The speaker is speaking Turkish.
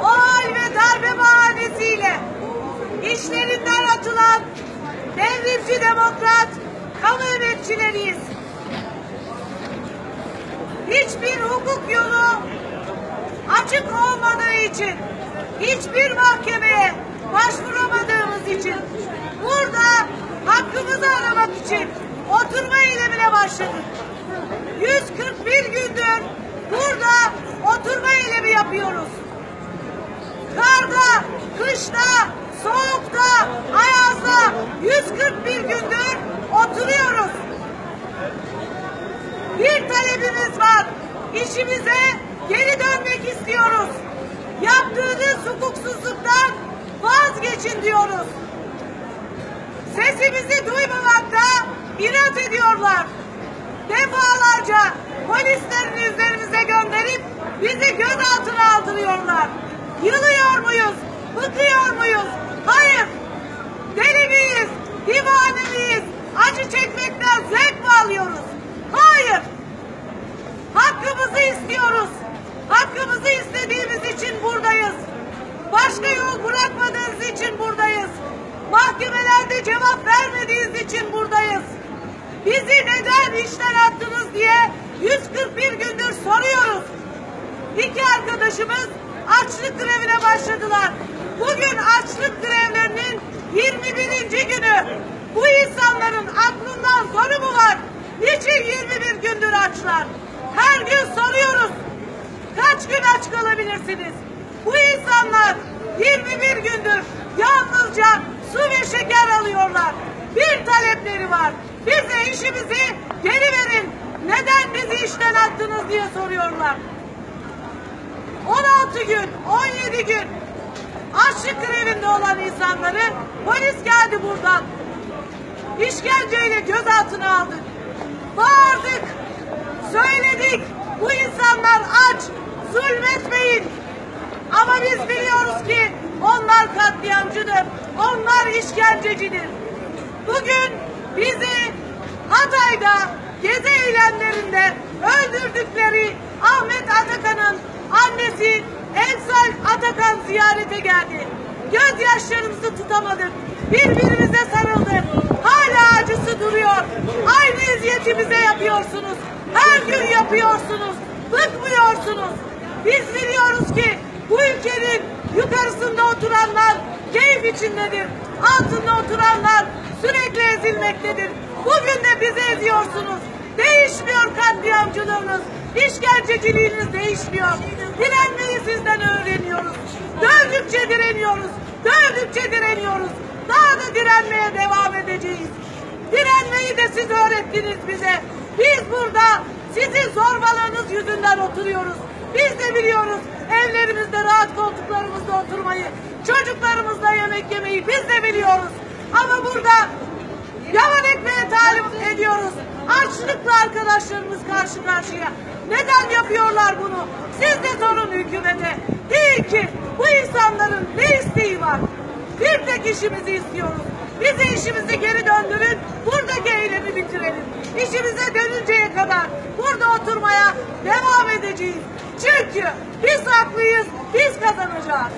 o hal ve darbe bahanesiyle işlerinden atılan devrimci demokrat kamu emekçileriyiz. Hiçbir hukuk yolu açık olmadığı için, hiçbir mahkemeye başvuramadığımız için, burada hakkımızı aramak için oturma eylemine başladık. 141 gündür burada oturma eylemi yapıyoruz. Karda, kışta, soğukta, ayazda 141 gündür oturuyoruz. Bir talebimiz var. İşimize geri dönmek istiyoruz. Yaptığınız hukuksuzluktan vazgeçin diyoruz. Sesimizi duymamakta inat ediyorlar. Defalarca polislerini üzerimize gönderip bizi gözaltına aldırıyorlar. Yılıyor muyuz? Bizi neden işten attınız diye 141 gündür soruyoruz. İki arkadaşımız açlık grevine başladılar. Bugün açlık grevlerinin 21. günü. Bu insanların aklından zoru mu var? Niçin 21 gündür açlar? Her gün soruyoruz. Kaç gün aç kalabilirsiniz? Bu insanlar 21 gündür yalnızca su ve şeker alıyorlar. Bir talepleri var. Bize işimizi geri verin. Neden bizi işten attınız diye soruyorlar. 16 gün, 17 gün açlık grevinde olan insanları polis geldi buradan. İşkenceyle gözaltına aldık. Bağırdık. Söyledik. Bu insanlar aç. Zulmetmeyin. Ama biz biliyoruz ki onlar katliamcıdır. Onlar işkencecidir. Bugün bizi Hatay'da gezi eylemlerinde öldürdükleri Ahmet Atakan'ın annesi Emsal Atakan ziyarete geldi. Gözyaşlarımızı tutamadık. Birbirimize sarıldık. Hala acısı duruyor. Aynı eziyetimize yapıyorsunuz. Her gün yapıyorsunuz. Bıkmıyorsunuz. Biz biliyoruz ki bu ülkenin keyif içindedir. Altında oturanlar sürekli ezilmektedir. Bugün de bizi eziyorsunuz. Değişmiyor katliamcılığınız. İşkenceciliğiniz değişmiyor. Direnmeyi sizden öğreniyoruz. Dövdükçe direniyoruz. Dövdükçe direniyoruz. Daha da direnmeye devam edeceğiz. Direnmeyi de siz öğrettiniz bize. Biz burada sizin zorbalığınız yüzünden oturuyoruz. Biz de biliyoruz evlerimizde rahat koltuklarımızda oturmayı, çocuklarımızla yemek yemeyi biz de biliyoruz. Ama burada yavan ekmeğe talim ediyoruz. Açlıkla arkadaşlarımız karşı karşıya. Neden yapıyorlar bunu? Siz de sorun hükümete. Değil ki bu insanların ne isteği var? Bir tek işimizi istiyoruz. Bize işimizi geri döndürün. Buradaki eylemi bitirelim. İşimize dönünceye kadar burada oturmaya devam edeceğiz. Çünkü biz haklıyız, biz kazanacağız.